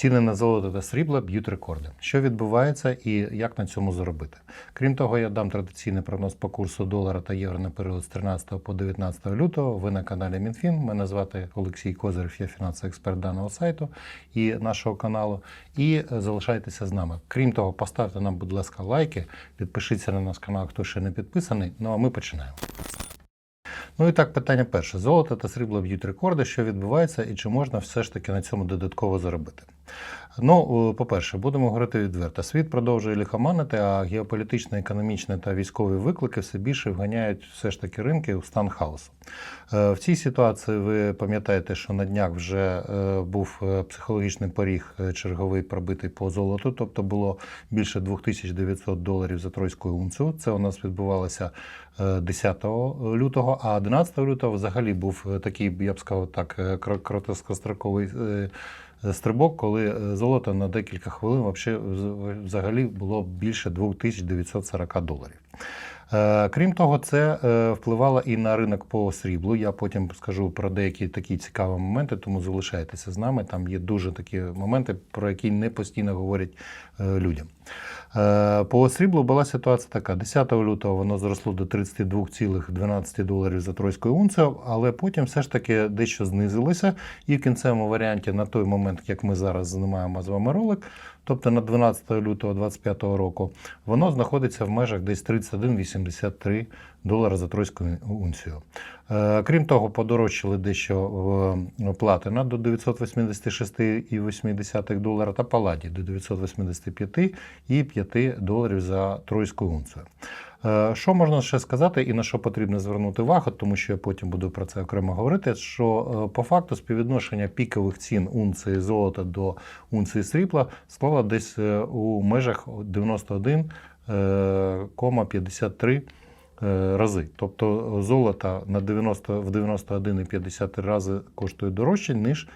Ціни на золото та срібло б'ють рекорди. Що відбувається і як на цьому заробити? Крім того, я дам традиційний прогноз по курсу долара та євро на період з 13 по 19 лютого. Ви на каналі МінФін. Мене звати Олексій Козирев, я фінансовий експерт даного сайту і нашого каналу. І залишайтеся з нами. Крім того, поставте нам, будь ласка, лайки, підпишіться на наш канал, хто ще не підписаний. Ну а ми починаємо. Ну і так, питання перше: золото та срібло б'ють рекорди, що відбувається, і чи можна все ж таки на цьому додатково заробити? Ну, е, по-перше, будемо говорити відверто. Світ продовжує лихоманити, а геополітичні, економічні та військові виклики все більше вганяють все ж таки ринки у стан хаосу. Е, В цій ситуації ви пам'ятаєте, що на днях вже е, був психологічний поріг черговий пробитий по золоту, тобто було більше 2900 доларів за тройську унцію. Це у нас відбувалося е, 10 лютого, а 11 лютого взагалі був такий, я б сказав так, короткостроковий стрибок, коли е, золото на декілька хвилин взагалі було більше 2940 доларів. Е, Крім того, це е, впливало і на ринок по сріблу. Я потім скажу про деякі такі цікаві моменти, тому залишайтеся з нами. Там є дуже такі моменти, про які не постійно говорять е, людям. По сріблу була ситуація така: 10 лютого воно зросло до 32,12 доларів за тройською унцію, але потім все ж таки дещо знизилося. І в кінцевому варіанті на той момент, як ми зараз знімаємо з вами ролик, тобто на 12 лютого 2025 року, воно знаходиться в межах десь 31,83 долара за тройську унцію. Е, Крім того, подорожчали дещо в платина до 986,8 долара та паладі до 985,5 доларів за тройську унцію. Е, Що можна ще сказати і на що потрібно звернути увагу, тому що я потім буду про це окремо говорити. Що е, по факту співвідношення пікових цін унції золота до унції срібла склало десь е, у межах 91,53 е, рази. Тобто золото на 90, в 91,53 рази коштує дорожче, ніж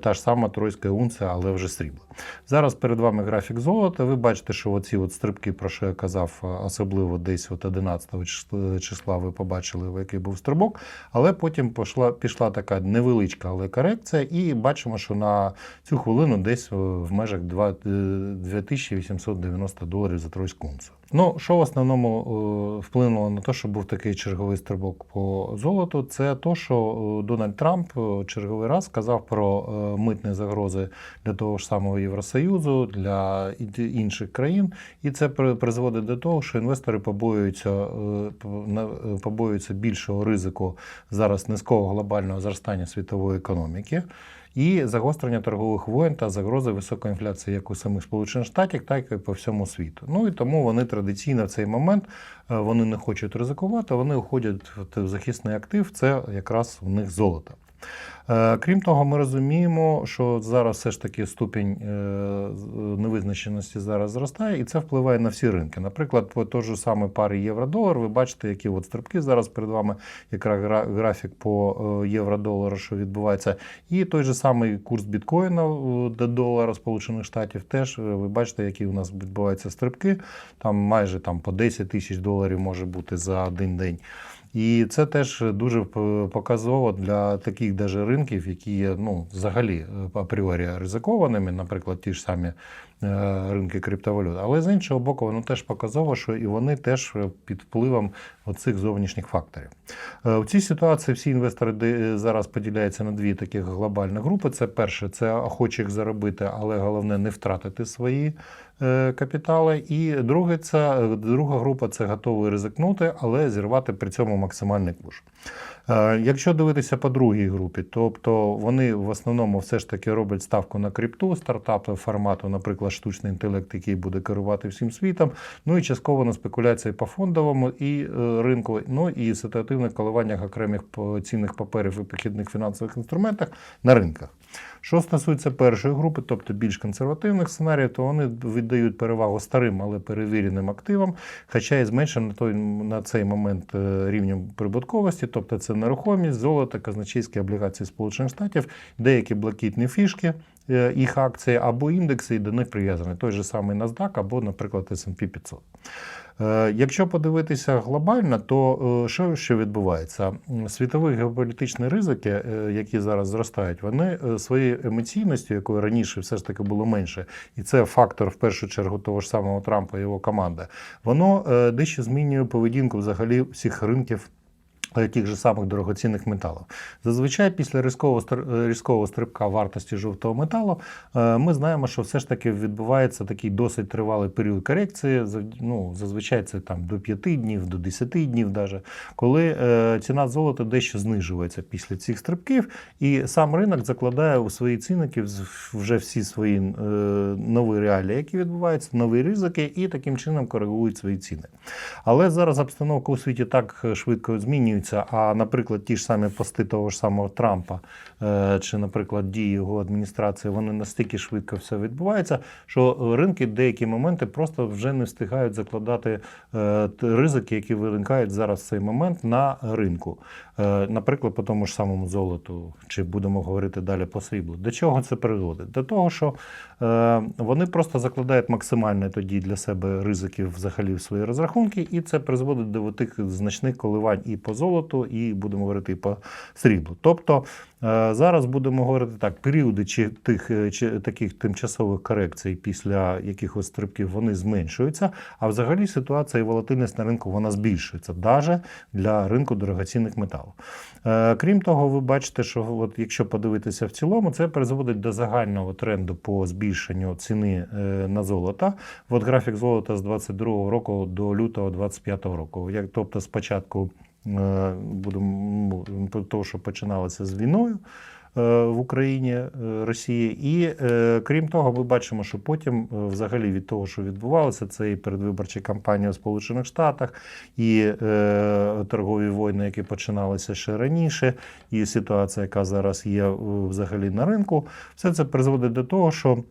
та ж сама тройська унція, але вже срібла. Зараз перед вами графік золота. Ви бачите, що оці от стрибки, про що я казав, особливо десь от 11 числа, ви побачили, який був стрибок, але потім пішла, пішла така невеличка але корекція, і бачимо, що на цю хвилину десь в межах 2 е, 2890 доларів за тройську унцію. Ну, що в основному е, вплинуло на те, що був такий черговий стрибок по золоту, це то, що е, Дональд Трамп е, черговий раз сказав про е, митні загрози для того ж самого Євросоюзу, для інших країн, і це призводить до того, що інвестори побоюються, е, побоюються більшого ризику зараз низького глобального зростання світової економіки. І загострення торгових воєн та загрози високої інфляції як у самих Сполучених Штатів, так і по всьому світу. Ну і тому вони традиційно в цей момент е, вони не хочуть ризикувати, вони уходять в захисний актив, це якраз у них золото. Е, Крім того, ми розуміємо, що зараз все ж таки ступінь е, невизначеності зараз зростає, і це впливає на всі ринки. Наприклад, по той же самій парі євро-долар, ви бачите, які от стрибки зараз перед вами, якраз графік по е, євро-долару, що відбувається. І той же самий курс біткоїна е, до долара Сполучених Штатів теж е, ви бачите, які у нас відбуваються стрибки. Там майже там по 10 тисяч доларів може бути за один день. І це теж дуже показово для таких даже ринків, які є ну, взагалі е, апріорі ризикованими, наприклад, ті ж самі ринки криптовалют. Але з іншого боку, воно теж показово, що і вони теж е, під впливом оцих зовнішніх факторів. Е, У цій ситуації всі інвестори зараз поділяються на дві таких глобальні групи. Це перше, це охочих заробити, але головне не втратити свої е, капітали. І друге, це друга група це готові ризикнути, але зірвати при цьому максимальний куш. Е, Якщо дивитися по другій групі, тобто вони в основному все ж таки роблять ставку на крипту, стартапи формату, наприклад, штучний інтелект, який буде керувати всім світом, ну і частково на спекуляції по фондовому і е, ринку, ну і ситуативних коливаннях окремих цінних паперів і похідних фінансових інструментах на ринках. Що стосується першої групи, тобто більш консервативних сценаріїв, то вони віддають перевагу старим, але перевіреним активам, хоча і зменшено той на цей момент е, рівнем прибутковості, тобто це нерухомість, золото, казначейські облігації Сполучених Штатів, деякі блакитні фішки, їх акції, або індекси, і до них прив'язані той же самий NASDAQ або, наприклад, S&P 500. Е, Якщо подивитися глобально, то е, що, що відбувається? Світові геополітичні ризики, е, які зараз зростають, вони е, своєю емоційністю, якої раніше все ж таки було менше, і це фактор в першу чергу того ж самого Трампа і його команди, воно е, дещо змінює поведінку взагалі всіх ринків. Тих же самих дорогоцінних металів. Зазвичай після різкого, стр- е, різкого стрибка вартості жовтого металу е, ми знаємо, що все ж таки відбувається такий досить тривалий період корекції. Ну, зазвичай це там до 5 днів, до 10 днів, даже, коли е, ціна золота дещо знижується після цих стрибків, і сам ринок закладає у свої цінники вже всі свої нові реалії, які відбуваються, нові ризики, і таким чином коригують свої ціни. Але зараз обстановка у світі так швидко змінюється. А, наприклад, ті ж самі пости того ж самого Трампа, е, чи, наприклад, дії його адміністрації, вони настільки швидко все відбувається, що ринки деякі моменти просто вже не встигають закладати е, ризики, які виникають зараз в цей момент на ринку. Е, Наприклад, по тому ж самому золоту, чи будемо говорити далі по сріблу. До чого це приводить? До того, що вони просто закладають максимальне тоді для себе ризиків взагалі в свої розрахунки, і це призводить до тих значних коливань і по золоту, і будемо говорити по сріблу. Тобто е, зараз будемо говорити так: періоди чи тих е, чи таких тимчасових корекцій після якихось стрибків вони зменшуються. А взагалі ситуація і волатильність на ринку вона збільшується, навіть для ринку дорогоцінних металів. Е, Крім того, ви бачите, що от якщо подивитися в цілому, це призводить до загального тренду по збільшенню ціни на золото. От графік золота з 22 року до лютого 25 року. Як тобто спочатку будемо ну, того, що починалося з війною. е, В Україні е, Росії, і е, крім того, ми бачимо, що потім, е, взагалі, від того, що відбувалося, це і передвиборча кампанія у Сполучених Штатах, і е, торгові війни, які починалися ще раніше, і ситуація, яка зараз є е, взагалі на ринку, все це призводить до того, що е,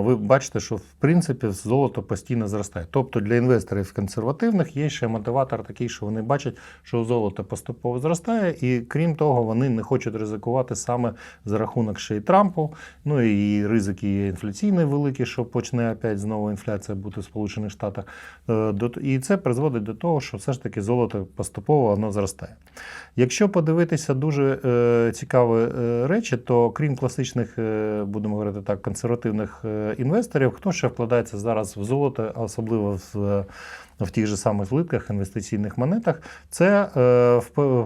ви бачите, що в принципі золото постійно зростає. Тобто для інвесторів консервативних є ще мотиватор такий, що вони бачать, що золото поступово зростає, і крім того, вони не хочуть ризикувати саме за рахунок ще й Трампу. Ну і ризики є інфляційні великі, що почне опять знову інфляція бути в Сполучених Штатах. Е, І це призводить до того, що все ж таки золото поступово воно зростає. Якщо подивитися дуже е, цікаві е, речі, то крім класичних, е, будемо говорити так, консервативних е, інвесторів, хто ще вкладається зараз в золото, особливо в, е, в тих же самих злитках, інвестиційних монетах, це е,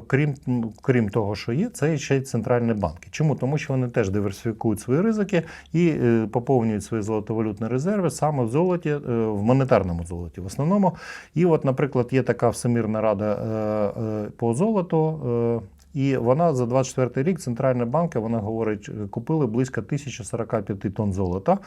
крім, крім того, що є, це ще й центральні банки. Чому? Тому що вони теж диверсифікують свої ризики і поповнюють свої золотовалютні резерви саме в золоті, в монетарному золоті в основному. І от, наприклад, є така Всемірна рада по золоту. І вона за 24 рік центральні банки, вона говорить, купили близько 1045 тонн золота.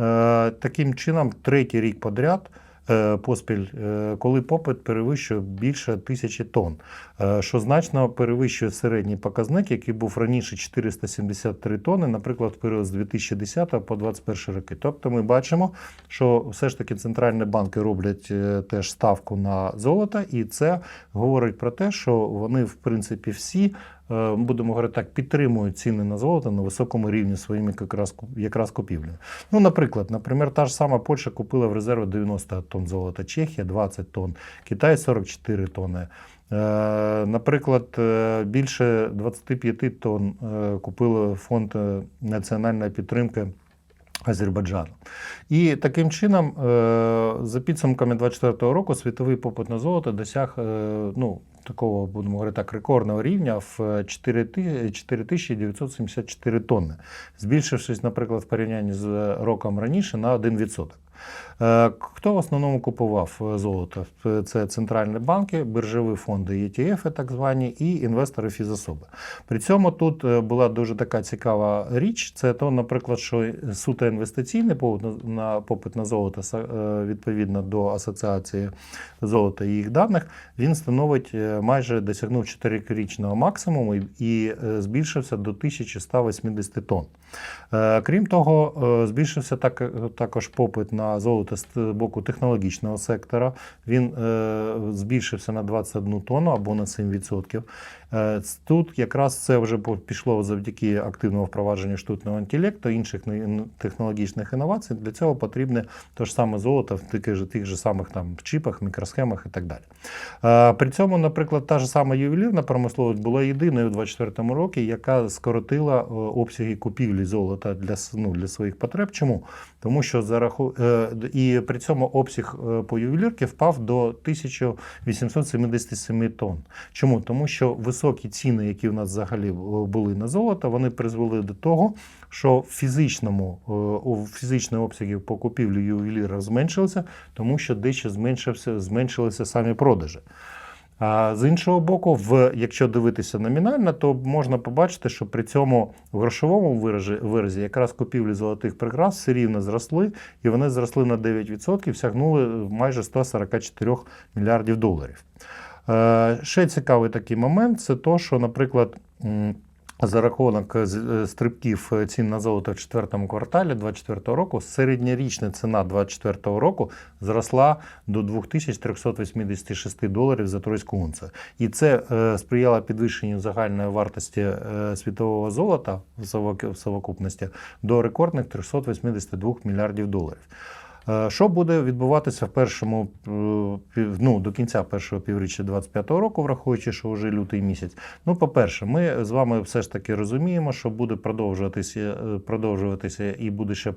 Е, Таким чином, третій рік подряд. Е, Поспіль, е, коли попит перевищує більше тисячі тонн, е, що значно перевищує середній показник, який був раніше 473 тонни, наприклад, в період з 2010 по 2021 роки. Тобто ми бачимо, що все ж таки центральні банки роблять теж ставку на золото, і це говорить про те, що вони, в принципі, всі. Е, Будемо говорити так, підтримують ціни на золото на високому рівні своїми якраз, якраз купівлею. Ну, наприклад, наприклад, та ж сама Польща купила в резерви 90 тонн золота, Чехія 20 тонн, Китай 44 тонни. Е, Наприклад, е, більше 25 тонн купили фонд національної підтримки Азербайджану. І таким чином, е, за підсумками 2024 року, світовий попит на золото досяг е, ну, такого, будемо говорити так, рекордного рівня в 4 ти- 4974 тонни, збільшившись, наприклад, в порівнянні з роком раніше на 1%. Е, Хто в основному купував е, золото? Е, Це центральні банки, біржові фонди ETF, так звані, і інвестори фізособи. При цьому тут була дуже така цікава річ. Це то, наприклад, що суто інвестиційний попит на- попит на золото відповідно до асоціації золота і їх даних, він становить майже досягнув 4-річного максимуму і- збільшився до 1180 тонн. Крім того, збільшився так, також попит на на золото з боку технологічного сектора. Він е, збільшився на 21 тонну або на 7%. Е, Тут якраз це вже пішло завдяки активному впровадженню штучного інтелекту, інших технологічних інновацій. Для цього потрібне те ж саме золото в таких же, тих же самих там чіпах, мікросхемах і так далі. Е, При цьому, наприклад, та ж сама ювелірна промисловість була єдиною у 2024 році, яка скоротила обсяги купівлі золота для, ну, для своїх потреб. Чому? Тому що за раху... е, і при цьому обсяг е, по ювелірці впав до 1877 тонн. Чому? Тому що високі ціни, які у нас взагалі е, були на золото, вони призвели до того, що в фізичному е, у фізичні обсяги по купівлі ювеліра зменшилися, тому що дещо зменшився, зменшилися самі продажі. А з іншого боку, в, якщо дивитися номінально, то можна побачити, що при цьому грошовому виражі, виразі якраз купівлі золотих прикрас все рівно зросли, і вони зросли на 9%, сягнули майже 144 мільярдів доларів. Е, Ще цікавий такий момент це то, що, наприклад, за рахунок е, е, стрибків е, цін на золото в четвертому кварталі 2024 року середньорічна ціна 2024 року зросла до 2386 доларів за тройську унцію. І це сприяло підвищенню загальної вартості світового золота в совокупності до рекордних 382 мільярдів доларів. Е, Що буде відбуватися в першому е, ну, до кінця першого півріччя 2025 року, враховуючи, що вже лютий місяць? Ну, по-перше, ми з вами все ж таки розуміємо, що буде продовжуватися, е, продовжуватися і буде ще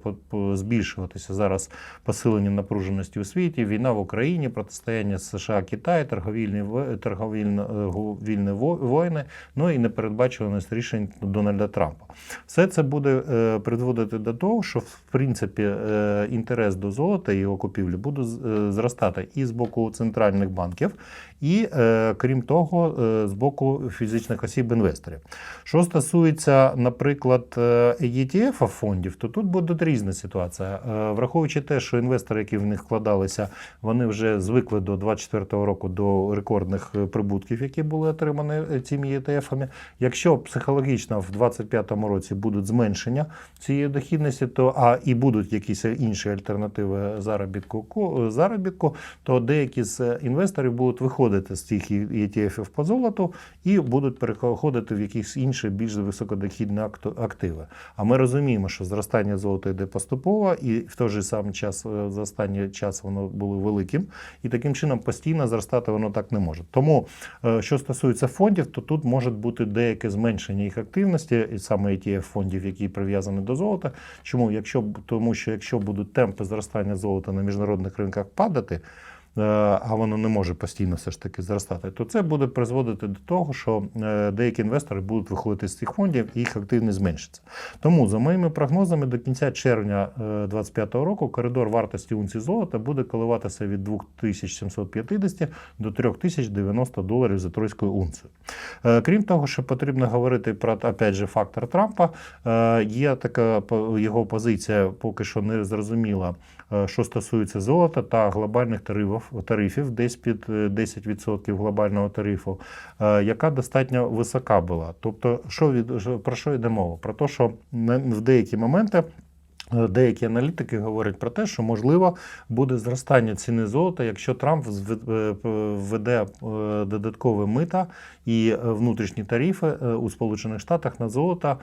збільшуватися зараз посилення напруженості у світі, війна в Україні, протистояння США Китаю, торговільні во- торговільно гу- вільні во- воїни, ну і непередбачуваність рішень Дональда Трампа. Все це буде призводити до того, що в принципі інтерес до золота і його купівлі буде зростати і з боку центральних банків, і е, крім того, е, з боку фізичних осіб-інвесторів. Що стосується, наприклад, е, ETF фондів, то тут буде різна ситуація. Враховуючи те, що інвестори, які в них вкладалися, вони вже звикли до 2024 року до рекордних прибутків, які були отримані цими ETF-ами. Якщо психологічно в 2025 році будуть зменшення цієї дохідності, то а і будуть якісь інші альтернативи заробітку заробітку, то деякі з інвесторів будуть виходити з цих ETF по золоту і будуть переходити в якісь інші більш високодохідні акт- активи. А ми розуміємо, що зростання золота йде поступово, і в той же самий час е, за останній час воно було великим, і таким чином постійно зростати воно так не може. Тому, е, що стосується фондів, то тут може бути деяке зменшення їх активності, і саме ETF фондів, які прив'язані до золота. Чому? Якщо тому, що якщо будуть темпи зростання золота на міжнародних ринках падати. Е, А воно не може постійно все ж таки зростати, то це буде призводити до того, що е, деякі інвестори будуть виходити з цих фондів і їх активність зменшиться. Тому, за моїми прогнозами, до кінця червня 2025 року коридор вартості унції золота буде коливатися від 2750 до 3090 доларів за тройською унцію. Е, Крім того, що потрібно говорити про опять же фактор Трампа. Е, Є така його позиція поки що не зрозуміла, е, що стосується золота та глобальних тарифів, тарифів десь під е, 10% глобального тарифу, е, яка достатньо висока була. Тобто, що від про що йде мова? Про те, що в деякі моменти. е, Деякі аналітики говорять про те, що можливо буде зростання ціни золота, якщо Трамп е, введе е, додаткові мита і е, внутрішні тарифи е, у Сполучених Штатах на золото е,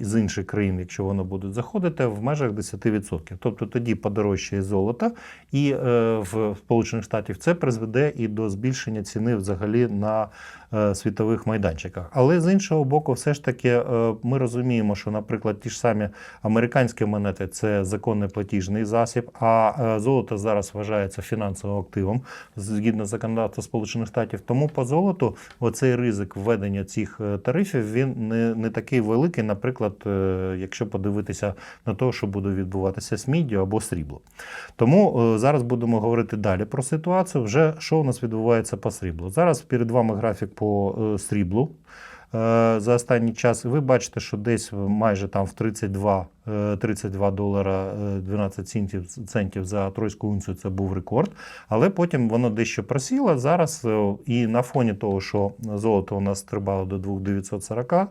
з інших країн, якщо воно буде заходити, в межах 10%. Тобто тоді подорожчає золото, і е, в Сполучених Штатах це призведе і до збільшення ціни взагалі на е, світових майданчиках. Але з іншого боку, все ж таки е, ми розуміємо, що, наприклад, ті ж самі американські монети це законний платіжний засіб, а е, золото зараз вважається фінансовим активом згідно законодавства Сполучених Штатів. Тому по золоту оцей ризик введення цих е, тарифів він не, не такий великий, наприклад, е, якщо подивитися на те, що буде відбуватися з міддю або сріблом. Тому е, зараз будемо говорити далі про ситуацію. Вже що у нас відбувається по сріблу. Зараз перед вами графік по е, сріблу. Е, За останній час ви бачите, що десь майже там в 32 е, 32 долара е, 12 центів, центів за тройську унцію це був рекорд. Але потім воно дещо просіло. Зараз і на фоні того, що золото у нас стрибало до 2940 е,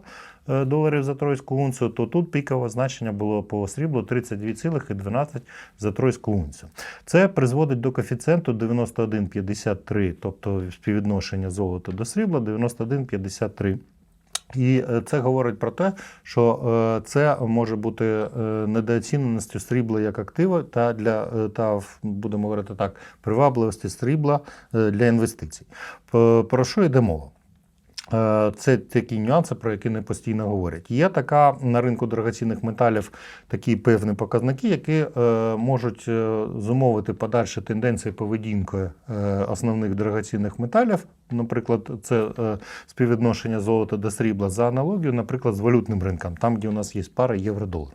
доларів за тройську унцію, то тут пікове значення було по сріблу 32,12 за тройську унцію. Це призводить до коефіцієнту 91,53, тобто співвідношення золота до срібла 91,53. І е, це говорить про те, що е, це може бути е, недооціненістю срібла як актива та для е, та будемо говорити так, привабливості срібла е, для інвестицій. Про що йде мова? Е, Це такі нюанси, про які не постійно говорять. Є така на ринку дорогоцінних металів такі певні показники, які е, можуть е, зумовити подальші тенденції поведінки основних дорогоцінних металів. Наприклад, це співвідношення золота до срібла за аналогію, наприклад, з валютним ринком, там, де у нас є пара євро-долар.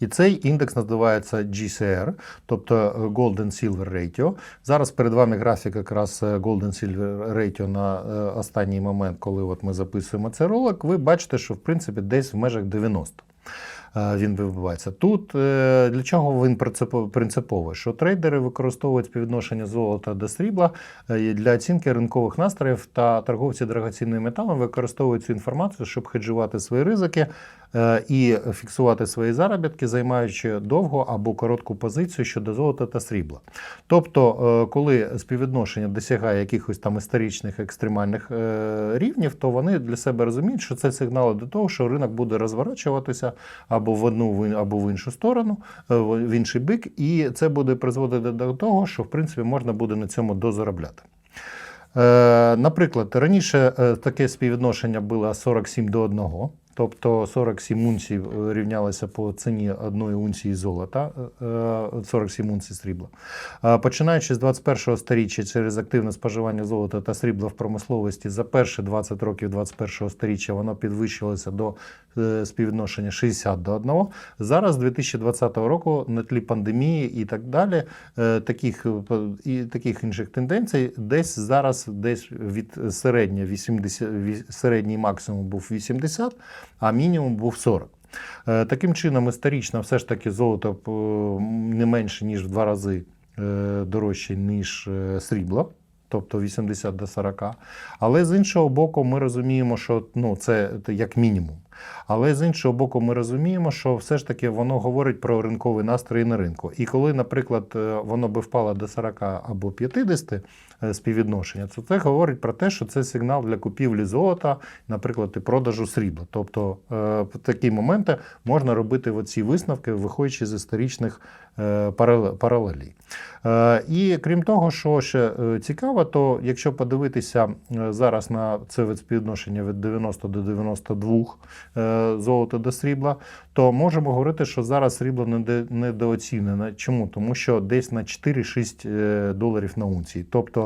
І цей індекс називається GCR, тобто е, Golden Silver Ratio. Зараз перед вами графік якраз е, Golden Silver Ratio на е, останній момент, коли от ми записуємо цей ролик. Ви бачите, що в принципі десь в межах 90 е, він вибивається. Тут е, для чого він принципо- принциповий? Що трейдери використовують співвідношення золота до срібла е, для оцінки ринкових настроїв та торговці дорогоцінними металами використовують цю інформацію, щоб хеджувати свої ризики е, і фіксувати свої заробітки, займаючи довгу або коротку позицію щодо золота та срібла. Тобто, е, коли співвідношення досягає якихось там історичних екстремальних е, рівнів, то вони для себе розуміють, що це сигнали до того, що ринок буде розворачуватися або в одну або в іншу сторону, е, в в інший бік, і це буде призводити до того, що в принципі можна буде на цьому дозаробляти. Е, Наприклад, раніше е, таке співвідношення було 47 до 1, тобто 47 унцій е, рівнялося по ціні одної унції золота, е, е, 47 унцій срібла. Е, Починаючи з 21-го сторіччя через активне споживання золота та срібла в промисловості за перші 20 років 21-го сторіччя воно підвищилося до е, співвідношення 60 до 1. Зараз, з 2020 року, на тлі пандемії і так далі, е, таких, е, і таких інших тенденцій, десь зараз десь від середньо 80, ві- середній максимум був 80, а мінімум був 40. Е, Таким чином, історично, все ж таки золото е, не менше, ніж в два рази е, дорожче, ніж срібло. Тобто 80 до 40. Але з іншого боку, ми розуміємо, що ну, це як мінімум. Але з іншого боку, ми розуміємо, що все ж таки воно говорить про ринковий настрій на ринку. І коли, наприклад, воно би впало до 40 або 50 е, співвідношення, то це говорить про те, що це сигнал для купівлі золота, наприклад, і продажу срібла. Тобто е, в такі моменти можна робити оці висновки, виходячи з історичних е, парале- паралелей. Е, І крім того, що ще е, цікаво, то якщо подивитися е, зараз на це від співвідношення від 90 до 92 е, золота до срібла, то можемо говорити, що зараз срібло недооцінене. Чому? Тому що десь на 4-6 е, доларів на унції. Тобто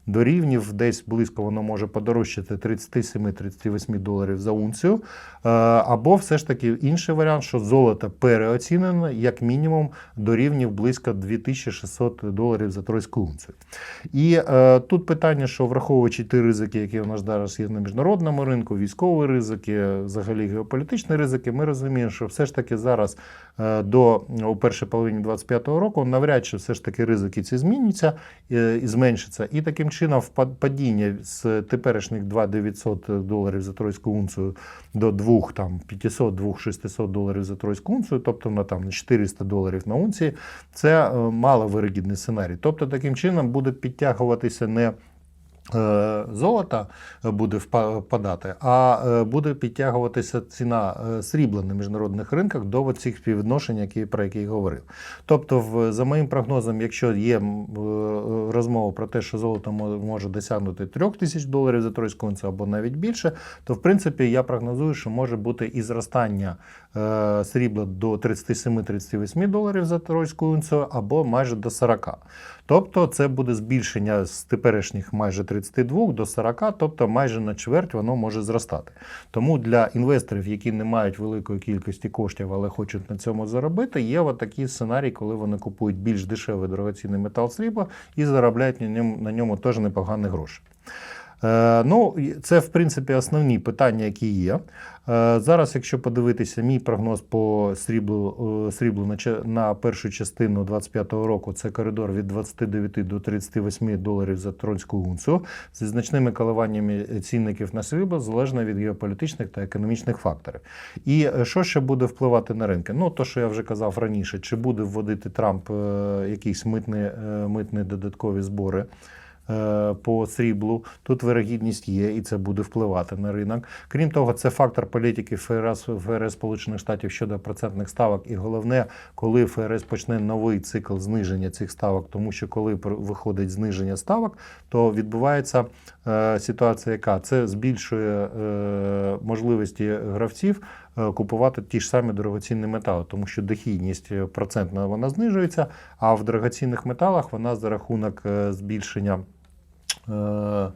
до рівнів десь близько воно може подорожчати 37-38 доларів за унцію. Е, Або все ж таки інший варіант, що золото переоцінено як мінімум до рівнів близько 2600 доларів за тройську унцію. І е, тут питання, що враховуючи ті ризики, які у нас зараз є на міжнародному ринку, військові ризики, взагалі геополітичні ризики, ми розуміємо, що все ж таки зараз е, до у першій половині 2025 року навряд чи все ж таки ризики ці зміняться е, і зменшаться. І таким чином падіння з теперішніх 2900 доларів за тройську унцію до 2 там 500 2600 доларів за тройську унцію, тобто на там на 400 доларів на унції, це е, маловирогідний сценарій. Тобто таким чином буде підтягуватися не золота буде впадати, а е, буде підтягуватися ціна е, срібла на міжнародних ринках до цих співвідношень, які, про які я говорив. Тобто, за моїм прогнозом, якщо є е, розмова про те, що золото може досягнути 3 тисяч доларів за тройську унцію або навіть більше, то в принципі я прогнозую, що може бути і зростання е, срібла до 37-38 доларів за тройську унцію або майже до 40. Тобто це буде збільшення з теперішніх майже 32 до 40, тобто майже на чверть воно може зростати. Тому для інвесторів, які не мають великої кількості коштів, але хочуть на цьому заробити, є такий сценарій, коли вони купують більш дешевий дорогоцінний метал срібла і заробляють на ньому, на ньому теж непогані гроші. Е, ну, це, в принципі, основні питання, які є. Е, зараз, якщо подивитися, мій прогноз по сріблу, е, сріблу на, на першу частину 2025 року це коридор від 29 до 38 доларів за тронську унцію зі значними коливаннями цінників на срібло залежно від геополітичних та економічних факторів. І що ще буде впливати на ринки? Ну, то, що я вже казав раніше, чи буде вводити Трамп якісь митні, митні додаткові збори. Е, По сріблу тут вирогідність є, і це буде впливати на ринок. Крім того, це фактор політики ФРС, ФРС Сполучених Штатів щодо процентних ставок. І головне, коли ФРС почне новий цикл зниження цих ставок, тому що коли виходить зниження ставок, то відбувається е, ситуація, яка це збільшує е, можливості гравців купувати ті ж самі дорогоцінні метали, тому що дохідність процентна вона знижується, а в дорогоцінних металах вона за рахунок збільшення. Е, е,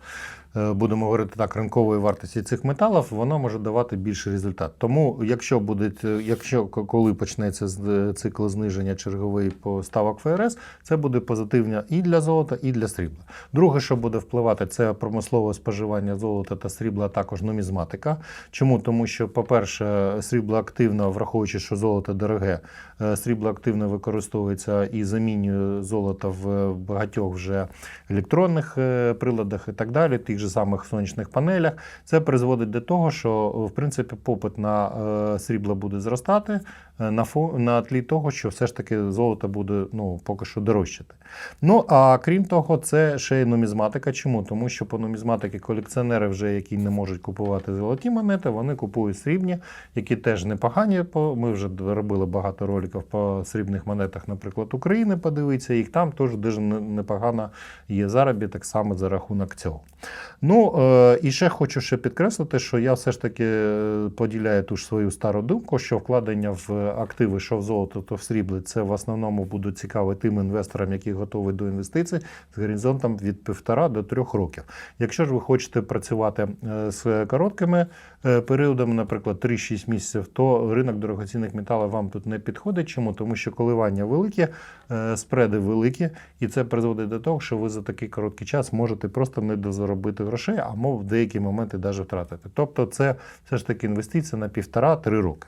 Будемо говорити так, ринкової вартості цих металів, воно може давати більший результат. Тому, якщо буде, якщо коли почнеться цикл зниження черговий по ставок ФРС, це буде позитивно і для золота, і для срібла. Друге, що буде впливати, це промислове споживання золота та срібла, а також нумізматика. Чому? Тому що, по-перше, срібло активно, враховуючи, що золото дороге, е, срібло активно використовується і замінює золото в багатьох вже електронних е, приладах і так далі, тих же самих сонячних панелях. Це призводить до того, що в принципі попит на е, срібло буде зростати е, на фо, на тлі того, що все ж таки золото буде ну поки що дорожчати. Ну а крім того, це ще й нумізматика. Чому? Тому що по нумізматики колекціонери, вже які не можуть купувати золоті монети, вони купують срібні, які теж непогані. По ми вже робили багато роликів по срібних монетах, наприклад, України. Подивитися їх там теж дуже непогано є заробіток саме за рахунок цього. Ну е, і ще хочу ще підкреслити, що я все ж таки е, поділяю ту ж свою стару думку, що вкладення в активи, що в золото, то в срібло, це в основному будуть цікаві тим інвесторам, які готові до інвестицій з горизонтом від півтора до трьох років. Якщо ж ви хочете працювати е, з короткими е, періодами, наприклад, 3-6 місяців, то ринок дорогоцінних металів вам тут не підходить. Чому? Тому що коливання великі, спреди великі, і це призводить до того, що ви за такий короткий час можете просто не дозаробити грошей, а мов деякі моменти навіть втратити. Тобто, це все ж таки інвестиція на півтора-три роки.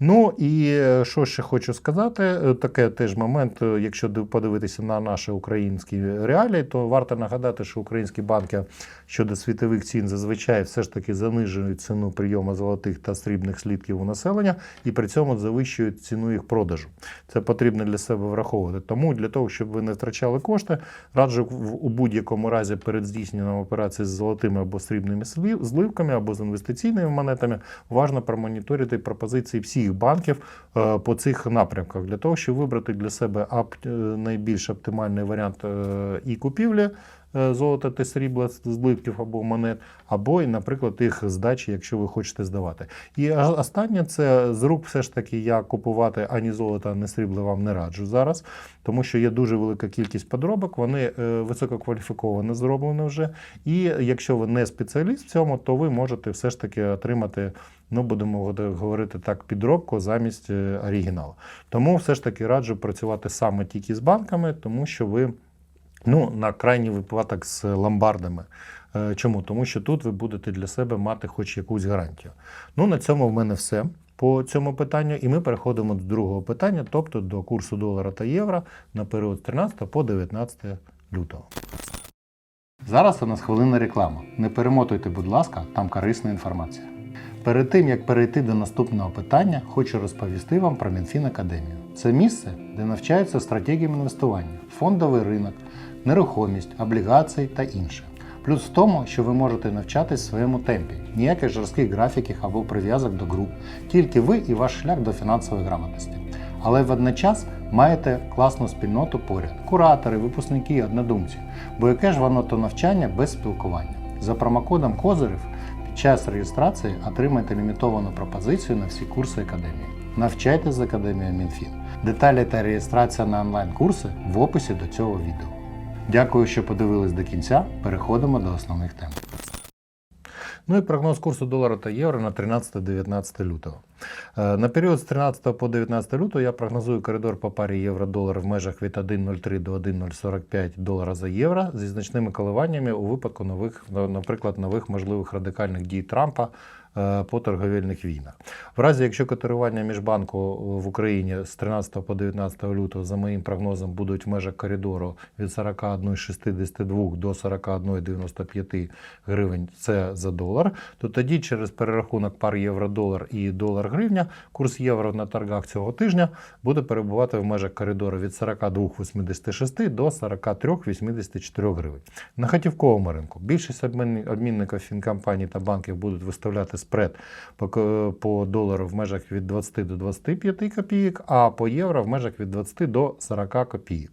Ну і е, що ще хочу сказати, е, таке теж момент, е, якщо подивитися на наші українські реалії, то варто нагадати, що українські банки щодо світових цін зазвичай все ж таки занижують ціну прийому золотих та срібних слідків у населення і при цьому завищують ціну їх продажу. Це потрібно для себе враховувати. Тому для того, щоб ви не втрачали кошти, раджу у будь-якому разі перед здійсненням операції з золотими або срібними зливками або з інвестиційними монетами важно промоніторити пропозиції всіх банків е, по цих напрямках для того, щоб вибрати для себе е, найбільш оптимальний варіант е, і купівлі. Е, Золота та срібла з зливків або монет, або, наприклад, їх здачі, якщо ви хочете здавати. І останнє це з рук, все ж таки, я купувати ані золото, ані срібло вам не раджу зараз, тому що є дуже велика кількість подробок, вони е, висококваліфіковано зроблені вже. І якщо ви не спеціаліст в цьому, то ви можете все ж таки отримати, ну будемо говорити так, підробку замість е, оригіналу. Тому все ж таки раджу працювати саме тільки з банками, тому що ви. Ну, на крайній випадок з ломбардами. Е, Чому? Тому що тут ви будете для себе мати хоч якусь гарантію. Ну, на цьому в мене все по цьому питанню. І ми переходимо до другого питання, тобто до курсу долара та євро на період з 13 по 19 лютого. Зараз у нас хвилина реклама. Не перемотуйте, будь ласка, там корисна інформація. Перед тим як перейти до наступного питання, хочу розповісти вам про Мінфін Академію. Це місце, де навчаються стратегіям інвестування, фондовий ринок, нерухомість, облігації та інше. Плюс в тому, що ви можете навчатись в своєму темпі, ніяких жорстких графіків або прив'язок до груп, тільки ви і ваш шлях до фінансової грамотності. Але водночас маєте класну спільноту поряд, куратори, випускники, однодумці. Бо яке ж воно то навчання без спілкування? За промокодом Козирів під час реєстрації отримайте лімітовану пропозицію на всі курси академії. Навчайтесь з академією Мінфін. Деталі та реєстрація на онлайн-курси в описі до цього відео. Дякую, що подивились до кінця. Переходимо до основних тем. Ну і прогноз курсу долара та євро на 13-19 лютого. Е, На період з 13 по 19 лютого я прогнозую коридор по парі євро-долар в межах від 1,03 до 1,045 долара за євро зі значними коливаннями у випадку нових, наприклад, нових можливих радикальних дій Трампа по торговельних війнах. В разі, якщо котирування міжбанку в Україні з 13 по 19 лютого, за моїм прогнозом, будуть в межах коридору від 41,62 до 41,95 гривень, це за долар, то тоді через перерахунок пар євро-долар і долар-гривня курс євро на торгах цього тижня буде перебувати в межах коридору від 42,86 до 43,84 гривень. На готівковому ринку більшість обмін- обмінників фінкомпаній та банків будуть виставляти спред по, по долару в межах від 20 до 25 копійок, а по євро в межах від 20 до 40 копійок.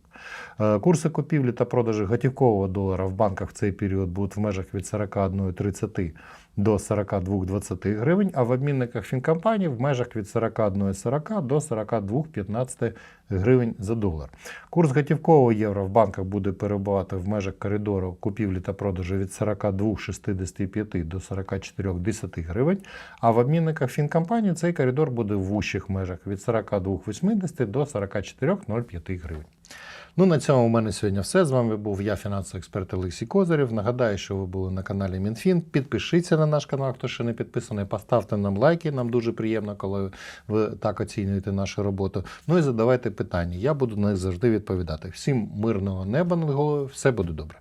Е, Курси купівлі та продажу готівкового долара в банках в цей період будуть в межах від 41,30 до 42,20 гривень, а в обмінниках фінкомпаній в межах від 41,40 до 42,15 гривень за долар. Курс готівкового євро в банках буде перебувати в межах коридору купівлі та продажу від 42,65 до 44,10 гривень, а в обмінниках фінкомпаній цей коридор буде в вущих межах від 42,80 до 44,05 гривень. Ну, на цьому у мене сьогодні все. З вами був я, фінансовий експерт Олексій Козирів. Нагадаю, що ви були на каналі Мінфін. Підпишіться на наш канал, хто ще не підписаний. Поставте нам лайки. Нам дуже приємно, коли ви так оцінюєте нашу роботу. Ну і задавайте питання. Я буду на них завжди відповідати. Всім мирного неба над головою. Все буде добре.